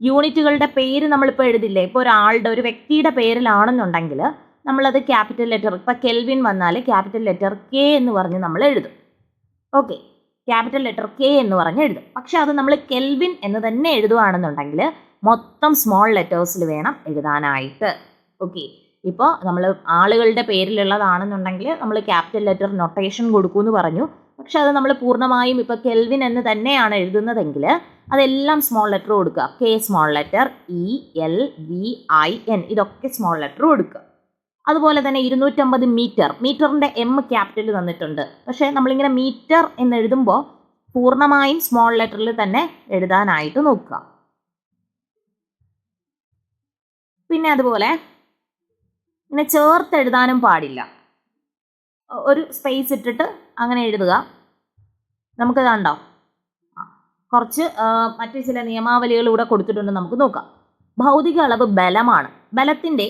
യൂണിറ്റുകളുടെ പേര് നമ്മളിപ്പോൾ എഴുതില്ലേ? ഇപ്പോൾ ഒരാളുടെ ഒരു വ്യക്തിയുടെ പേരിലാണെന്നുണ്ടെങ്കിൽ നമ്മളത് ക്യാപിറ്റൽ ലെറ്റർ ഇപ്പോൾ കെൽവിൻ വന്നാൽ ക്യാപിറ്റൽ ലെറ്റർ കെ എന്ന് പറഞ്ഞ് നമ്മൾ എഴുതും. ഓക്കെ ക്യാപിറ്റൽ ലെറ്റർ കെ എന്ന് പറഞ്ഞ് എഴുതും. പക്ഷേ അത് നമ്മൾ കെൽവിൻ എന്ന് തന്നെ എഴുതുകയാണെന്നുണ്ടെങ്കിൽ മൊത്തം സ്മോൾ ലെറ്റേഴ്സിൽ വേണം എഴുതാനായിട്ട്. ഓക്കെ ഇപ്പോൾ നമ്മൾ ആളുകളുടെ പേരിലുള്ളതാണെന്നുണ്ടെങ്കിൽ നമ്മൾ ക്യാപിറ്റൽ ലെറ്റർ നൊട്ടേഷൻ കൊടുക്കൂ എന്ന് പറഞ്ഞു. പക്ഷേ അത് നമ്മൾ പൂർണമായും ഇപ്പോൾ കെൽവിൻ എന്ന് തന്നെയാണ് എഴുതുന്നതെങ്കിൽ അതെല്ലാം സ്മോൾ ലെറ്റർ കൊടുക്കുക. K small letter E L V I N ഇതൊക്കെ സ്മോൾ ലെറ്റർ കൊടുക്കുക. അതുപോലെ തന്നെ ഇരുന്നൂറ്റമ്പത് മീറ്റർ മീറ്ററിന്റെ എം ക്യാപിറ്റൽ തന്നിട്ടുണ്ട്. പക്ഷേ നമ്മളിങ്ങനെ മീറ്റർ എന്ന് എഴുതുമ്പോൾ പൂർണമായും സ്മോൾ ലെറ്ററിൽ തന്നെ എഴുതാനായിട്ട് നോക്കുക. പിന്നെ അതുപോലെ ഇങ്ങനെ ചേർത്ത് എഴുതാനും പാടില്ല. ഒരു സ്പേസ് ഇട്ടിട്ട് അങ്ങനെ എഴുതുക. നമുക്ക് കണ്ടോ? കുറച്ച് മറ്റു ചില നിയമാവലികൾ ഇവിടെ കൊടുത്തിട്ടുണ്ട്. നമുക്ക് നോക്കാം. ഭൗതിക അളവ് ബലമാണ്. ബലത്തിന്റെ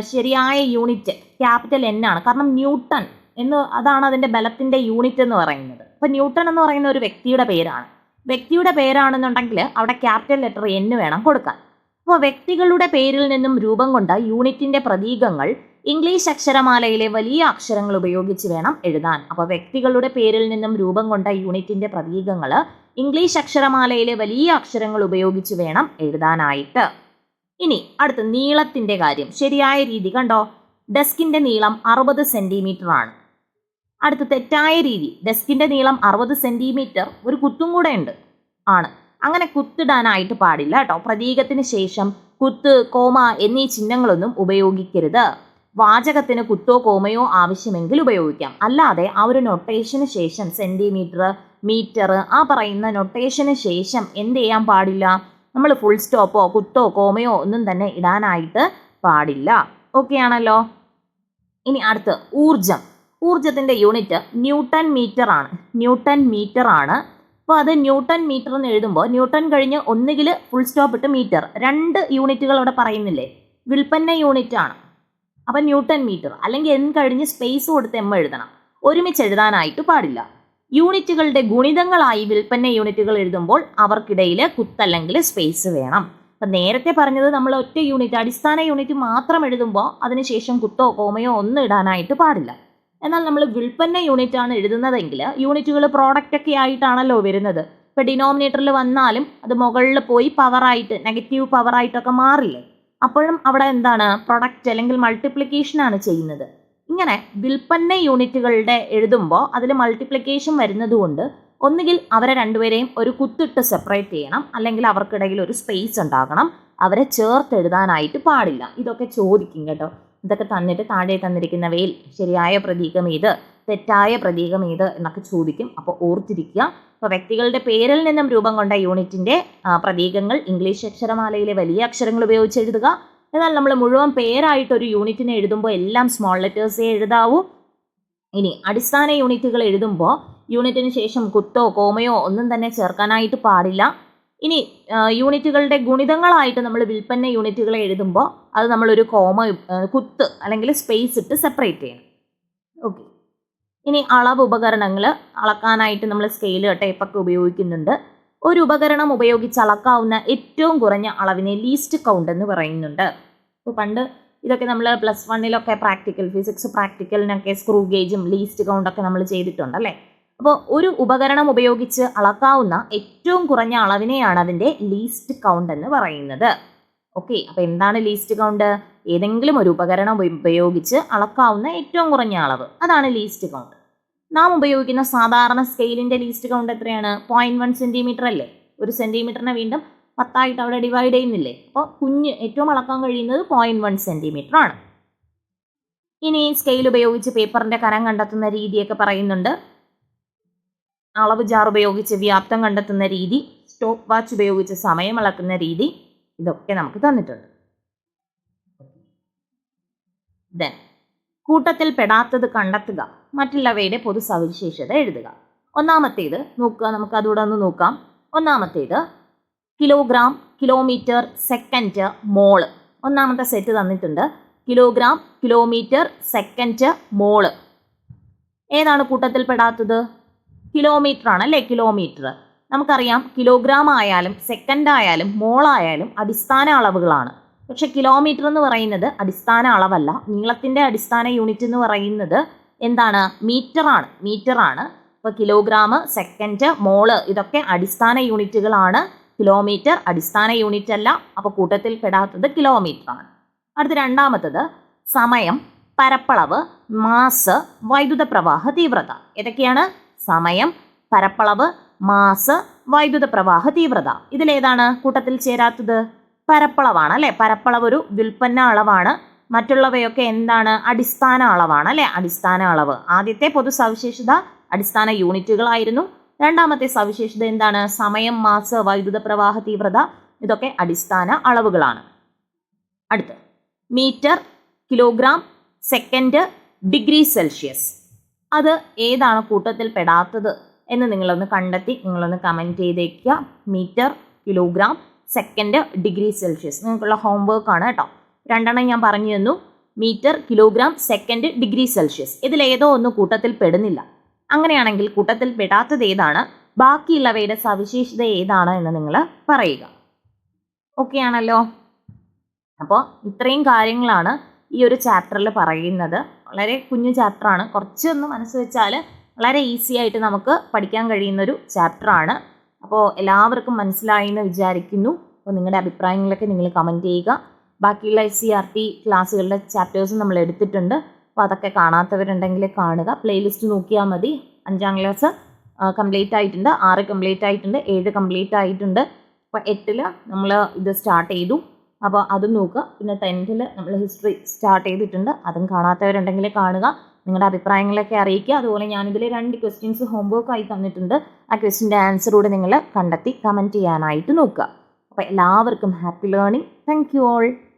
ശരിയായ യൂണിറ്റ് ക്യാപിറ്റൽ എൻ ആണ്. കാരണം ന്യൂട്ടൺ എന്ന് അതാണ് അതിന്റെ ബലത്തിന്റെ യൂണിറ്റ് എന്ന് പറയുന്നത്. അപ്പോൾ ന്യൂട്ടൺ എന്ന് പറയുന്ന ഒരു വ്യക്തിയുടെ പേരാണ്. വ്യക്തിയുടെ പേരാണെന്നുണ്ടെങ്കിൽ അവിടെ ക്യാപിറ്റൽ ലെറ്റർ എൻ വേണം കൊടുക്കാൻ. അപ്പോൾ വ്യക്തികളുടെ പേരിൽ നിന്നും രൂപം കൊണ്ട യൂണിറ്റിന്റെ പ്രതീകങ്ങൾ ഇംഗ്ലീഷ് അക്ഷരമാലയിലെ വലിയ അക്ഷരങ്ങൾ ഉപയോഗിച്ച് വേണം എഴുതാൻ. അപ്പോൾ വ്യക്തികളുടെ പേരിൽ നിന്നും രൂപം കൊണ്ട യൂണിറ്റിന്റെ പ്രതീകങ്ങൾ ഇംഗ്ലീഷ് അക്ഷരമാലയിലെ വലിയ അക്ഷരങ്ങൾ ഉപയോഗിച്ച് വേണം എഴുതാനായിട്ട്. ഇനി അടുത്ത നീളത്തിന്റെ കാര്യം. ശരിയായ രീതി കണ്ടോ? ഡെസ്കിന്റെ നീളം അറുപത് സെന്റിമീറ്റർ ആണ്. അടുത്ത തെറ്റായ രീതി. ഡെസ്കിന്റെ നീളം അറുപത് സെന്റിമീറ്റർ ഒരു കുത്തും കൂടെ ഉണ്ട്. ആണ്. അങ്ങനെ കുത്തിടാനായിട്ട് പാടില്ല കേട്ടോ. പ്രതീകത്തിന് ശേഷം കുത്ത് കോമ എന്നീ ചിഹ്നങ്ങളൊന്നും ഉപയോഗിക്കരുത്. വാചകത്തിന് കുത്തോ കോമയോ ആവശ്യമെങ്കിൽ ഉപയോഗിക്കാം. അല്ലാതെ ആ ഒരു നൊട്ടേഷന് ശേഷം സെന്റിമീറ്റർ മീറ്റർ ആ പറയുന്ന നൊട്ടേഷന് ശേഷം എന്ത് ചെയ്യാൻ പാടില്ല? നമ്മൾ ഫുൾ സ്റ്റോപ്പോ കുത്തോ കോമയോ ഒന്നും തന്നെ ഇടാനായിട്ട് പാടില്ല. ഓക്കെ ആണല്ലോ? ഇനി അടുത്ത് ഊർജം ഊർജത്തിന്റെ യൂണിറ്റ് ന്യൂട്ടൺ മീറ്റർ ആണ്. ന്യൂട്ടൺ മീറ്റർ ആണ്. അപ്പോൾ അത് ന്യൂട്ടൺ മീറ്റർ എന്ന് എഴുതുമ്പോൾ ന്യൂട്ടൺ കഴിഞ്ഞ് ഒന്നുകിൽ ഫുൾ സ്റ്റോപ്പ് ഇട്ട് മീറ്റർ രണ്ട് യൂണിറ്റുകൾ അവിടെ പറയുന്നില്ലേ? വിൽപ്പന്ന യൂണിറ്റ് ആണ്. അപ്പം ന്യൂട്ടൺ മീറ്റർ അല്ലെങ്കിൽ എൻ കഴിഞ്ഞ് സ്പേസ് കൊടുത്ത് എം എഴുതണം. ഒരുമിച്ച് എഴുതാനായിട്ട് പാടില്ല. യൂണിറ്റുകളുടെ ഗുണിതങ്ങളായി വിൽപ്പന യൂണിറ്റുകൾ എഴുതുമ്പോൾ അവർക്കിടയിൽ കുത്തല്ലെങ്കിൽ സ്പേസ് വേണം. അപ്പം നേരത്തെ പറഞ്ഞത് നമ്മൾ ഒറ്റ യൂണിറ്റ് അടിസ്ഥാന യൂണിറ്റ് മാത്രം എഴുതുമ്പോൾ അതിനുശേഷം കുത്തോ കോമയോ ഒന്നും ഇടാനായിട്ട് പാടില്ല. എന്നാൽ നമ്മൾ വിൽപ്പന്ന യൂണിറ്റ് ആണ് എഴുതുന്നതെങ്കിൽ യൂണിറ്റുകൾ പ്രോഡക്റ്റ് ഒക്കെ ആയിട്ടാണല്ലോ വരുന്നത്. ഇപ്പോൾ ഡിനോമിനേറ്ററിൽ വന്നാലും അത് മുകളിൽ പോയി പവറായിട്ട് നെഗറ്റീവ് പവറായിട്ടൊക്കെ മാറില്ലേ? അപ്പോഴും അവിടെ എന്താണ്? പ്രൊഡക്റ്റ് അല്ലെങ്കിൽ മൾട്ടിപ്ലിക്കേഷനാണ് ചെയ്യുന്നത്. ഇങ്ങനെ വിൽപ്പന്ന യൂണിറ്റുകളുടെ എഴുതുമ്പോൾ അതിൽ മൾട്ടിപ്ലിക്കേഷൻ വരുന്നതുകൊണ്ട് ഒന്നുകിൽ അവരെ രണ്ടുപേരെയും ഒരു കുത്തിട്ട് സെപ്പറേറ്റ് ചെയ്യണം. അല്ലെങ്കിൽ അവർക്കിടയിൽ ഒരു സ്പേസ് ഉണ്ടാകണം. അവരെ ചേർത്ത് എഴുതാനായിട്ട് പാടില്ല. ഇതൊക്കെ ചോദിക്കും കേട്ടോ. ഇതൊക്കെ തന്നിട്ട് താഴെ തന്നിരിക്കുന്നവയിൽ ശരിയായ പ്രതീകം ഏത് തെറ്റായ പ്രതീകം ഏത് എന്നൊക്കെ ചോദിക്കും. അപ്പോൾ ഓർത്തിരിക്കുക. അപ്പോൾ വ്യക്തികളുടെ പേരിൽ നിന്നും രൂപം കൊണ്ട യൂണിറ്റിന്റെ പ്രതീകങ്ങൾ ഇംഗ്ലീഷ് അക്ഷരമാലയിലെ വലിയ അക്ഷരങ്ങൾ ഉപയോഗിച്ച് എഴുതുക. എന്നാൽ നമ്മൾ മുഴുവൻ പേരായിട്ട് ഒരു യൂണിറ്റിനെ എഴുതുമ്പോൾ എല്ലാം സ്മോൾ ലെറ്റേഴ്സേ എഴുതാവൂ. ഇനി അടിസ്ഥാന യൂണിറ്റുകൾ എഴുതുമ്പോൾ യൂണിറ്റിന് ശേഷം കുത്തോ കോമയോ ഒന്നും തന്നെ ചേർക്കാനായിട്ട് പാടില്ല. ഇനി യൂണിറ്റുകളുടെ ഗുണിതങ്ങളായിട്ട് നമ്മൾ വിൽപ്പന യൂണിറ്റുകളെ എഴുതുമ്പോൾ അത് നമ്മളൊരു കോമ കുത്ത് അല്ലെങ്കിൽ സ്പേസ് ഇട്ട് സെപ്പറേറ്റ് ചെയ്യണം. ഓക്കെ. ഇനി അളവ് ഉപകരണങ്ങൾ അളക്കാനായിട്ട് നമ്മൾ സ്കെയിൽ ടേപ്പൊക്കെ ഉപയോഗിക്കുന്നുണ്ട്. ഒരു ഉപകരണം ഉപയോഗിച്ച് അളക്കാവുന്ന ഏറ്റവും കുറഞ്ഞ അളവിനെ ലീസ്റ്റ് കൗണ്ട് എന്ന് പറയുന്നുണ്ട്. ഇപ്പോൾ പണ്ട് ഇതൊക്കെ നമ്മൾ പ്ലസ് വണ്ണിലൊക്കെ പ്രാക്ടിക്കൽ ഫിസിക്സ് പ്രാക്ടിക്കലിനൊക്കെ സ്ക്രൂ ഗേജും ലീസ്റ്റ് കൗണ്ടൊക്കെ നമ്മൾ ചെയ്തിട്ടുണ്ട് അല്ലേ? അപ്പോൾ ഒരു ഉപകരണം ഉപയോഗിച്ച് അളക്കാവുന്ന ഏറ്റവും കുറഞ്ഞ അളവിനെയാണ് അതിന്റെ ലീസ്റ്റ് കൗണ്ട് എന്ന് പറയുന്നത്. ഓക്കെ അപ്പോൾ എന്താണ് ലീസ്റ്റ് കൗണ്ട് ഏതെങ്കിലും ഒരു ഉപകരണം ഉപയോഗിച്ച് അളക്കാവുന്ന ഏറ്റവും കുറഞ്ഞ അളവ്. അതാണ് ലീസ്റ്റ് കൗണ്ട് നാം ഉപയോഗിക്കുന്ന സാധാരണ സ്കെയിലിന്റെ ലീസ്റ്റ് കൗണ്ട് എത്രയാണ്? പോയിന്റ് വൺ സെന്റിമീറ്റർ അല്ലേ? ഒരു സെന്റിമീറ്ററിനെ വീണ്ടും പത്തായിട്ട് അവിടെ ഡിവൈഡ് ചെയ്യുന്നില്ലേ? അപ്പോൾ കുഞ്ഞ് ഏറ്റവും അളക്കാൻ കഴിയുന്നത് പോയിന്റ് വൺ സെന്റിമീറ്റർ ആണ്. ഇനി സ്കെയിൽ ഉപയോഗിച്ച് പേപ്പറിന്റെ കരം കണ്ടെത്തുന്ന രീതിയൊക്കെ പറയുന്നുണ്ട്. അളവ് ജാർ ഉപയോഗിച്ച് വ്യാപ്തം കണ്ടെത്തുന്ന രീതി സ്റ്റോപ്പ് വാച്ച് ഉപയോഗിച്ച് സമയം അളക്കുന്ന രീതി ഇതൊക്കെ നമുക്ക് തന്നിട്ടുണ്ട്. ദെൻ കൂട്ടത്തിൽ പെടാത്തത് കണ്ടെത്തുക. മറ്റുള്ളവയുടെ പൊതു സവിശേഷത എഴുതുക. ഒന്നാമത്തേത് നോക്കുക. നമുക്ക് അതുകൂടെ ഒന്ന് നോക്കാം. ഒന്നാമത്തേത് കിലോഗ്രാം കിലോമീറ്റർ സെക്കൻഡ് മോൾ ഒന്നാമത്തെ സെറ്റ് തന്നിട്ടുണ്ട്. കിലോഗ്രാം കിലോമീറ്റർ സെക്കൻഡ് മോൾ ഏതാണ് കൂട്ടത്തിൽ പെടാത്തത്? കിലോമീറ്റർ ആണ് അല്ലേ? കിലോമീറ്റർ നമുക്കറിയാം. കിലോഗ്രാം ആയാലും സെക്കൻഡ് ആയാലും മോളായാലും അടിസ്ഥാന അളവുകളാണ്. പക്ഷെ കിലോമീറ്റർ എന്ന് പറയുന്നത് അടിസ്ഥാന അളവല്ല. നീളത്തിന്റെ അടിസ്ഥാന യൂണിറ്റ് എന്ന് പറയുന്നത് എന്താണ്? മീറ്ററാണ് മീറ്ററാണ് ഇപ്പോൾ കിലോഗ്രാം സെക്കൻഡ് മോൾ ഇതൊക്കെ അടിസ്ഥാന യൂണിറ്റുകളാണ് കിലോമീറ്റർ അടിസ്ഥാന യൂണിറ്റ് അല്ല. അപ്പോൾ കൂട്ടത്തിൽ പെടാത്തത് കിലോമീറ്ററാണ് അടുത്ത രണ്ടാമത്തത് സമയം പരപ്പളവ് മാസ് വൈദ്യുത പ്രവാഹ തീവ്രത. ഇതൊക്കെയാണ് സമയം പരപ്പളവ് മാസ് വൈദ്യുത പ്രവാഹ തീവ്രത. ഇതിലേതാണ് കൂട്ടത്തിൽ ചേരാത്തത്? പരപ്പളവാണ് അല്ലേ? പരപ്പളവ് ഒരു വ്യുൽപ്പന്ന അളവാണ്. മറ്റുള്ളവയൊക്കെ എന്താണ്? അടിസ്ഥാന അളവാണ് അല്ലേ? അടിസ്ഥാന അളവ്. ആദ്യത്തെ പൊതു സവിശേഷത അടിസ്ഥാന യൂണിറ്റുകളായിരുന്നു. രണ്ടാമത്തെ സവിശേഷത എന്താണ്? സമയം മാസ് വൈദ്യുത പ്രവാഹ തീവ്രത ഇതൊക്കെ അടിസ്ഥാന അളവുകളാണ്. അടുത്ത്. Metre kilogram second degree Celsius. അത് ഏതാണ് കൂട്ടത്തിൽ പെടാത്തത് എന്ന് നിങ്ങളൊന്ന് കണ്ടെത്തി നിങ്ങളൊന്ന് കമന്റ് ചെയ്തേക്കുക. Metre kilogram second degree Celsius നിങ്ങൾക്കുള്ള ഹോംവർക്കാണ് കേട്ടോ. രണ്ടെണ്ണം ഞാൻ പറഞ്ഞു തന്നു. Metre kilogram second degree Celsius ഇതിലേതോ ഒന്ന് കൂട്ടത്തിൽ പെടുന്നില്ല. അങ്ങനെയാണെങ്കിൽ കൂട്ടത്തിൽ പെടാത്തത് ഏതാണ്? ബാക്കിയുള്ളവയുടെ സവിശേഷത ഏതാണ് എന്ന് നിങ്ങൾ പറയുക. ഓക്കെ ആണല്ലോ? അപ്പോൾ ഇത്രയും കാര്യങ്ങളാണ് ഈ ഒരു ചാപ്റ്ററിൽ പറയുന്നത്. വളരെ കുഞ്ഞു ചാപ്റ്ററാണ് കുറച്ചൊന്ന് മനസ്സ് വെച്ചാൽ വളരെ ഈസി ആയിട്ട് നമുക്ക് പഠിക്കാൻ കഴിയുന്നൊരു ചാപ്റ്ററാണ് അപ്പോൾ എല്ലാവർക്കും മനസ്സിലായി എന്ന് വിചാരിക്കുന്നു. അപ്പോൾ നിങ്ങളുടെ അഭിപ്രായങ്ങളൊക്കെ നിങ്ങൾ കമന്റ് ചെയ്യുക. ബാക്കിയുള്ള സി ആർ ടി ക്ലാസ്സുകളുടെ ചാപ്റ്റേഴ്സ് നമ്മൾ എടുത്തിട്ടുണ്ട്. അപ്പോൾ അതൊക്കെ കാണാത്തവരുണ്ടെങ്കിൽ കാണുക. പ്ലേലിസ്റ്റ് നോക്കിയാൽ മതി. അഞ്ചാം ക്ലാസ് കംപ്ലീറ്റ് ആയിട്ടുണ്ട്. ആറ് കംപ്ലീറ്റ് ആയിട്ടുണ്ട്. ഏഴ് കംപ്ലീറ്റ് ആയിട്ടുണ്ട്. അപ്പോൾ എട്ടിൽ നമ്മൾ ഇത് സ്റ്റാർട്ട് ചെയ്തു. അപ്പോൾ അതും നോക്കുക. പിന്നെ ടെൻത്തിൽ നമ്മൾ ഹിസ്റ്ററി സ്റ്റാർട്ട് ചെയ്തിട്ടുണ്ട്. അതും കാണാത്തവരുണ്ടെങ്കിൽ കാണുക. നിങ്ങളുടെ അഭിപ്രായങ്ങളൊക്കെ അറിയിക്കുക. അതുപോലെ ഞാനിതിൽ രണ്ട് ക്വസ്റ്റ്യൻസ് ഹോംവർക്ക് ആയി തന്നിട്ടുണ്ട്. ആ ക്വസ്റ്റ്യന്റെ ആൻസർ കൂടെ നിങ്ങൾ കണ്ടെത്തി കമന്റ് ചെയ്യാനായിട്ട് നോക്കുക. അപ്പോൾ എല്ലാവർക്കും happy learning thank you all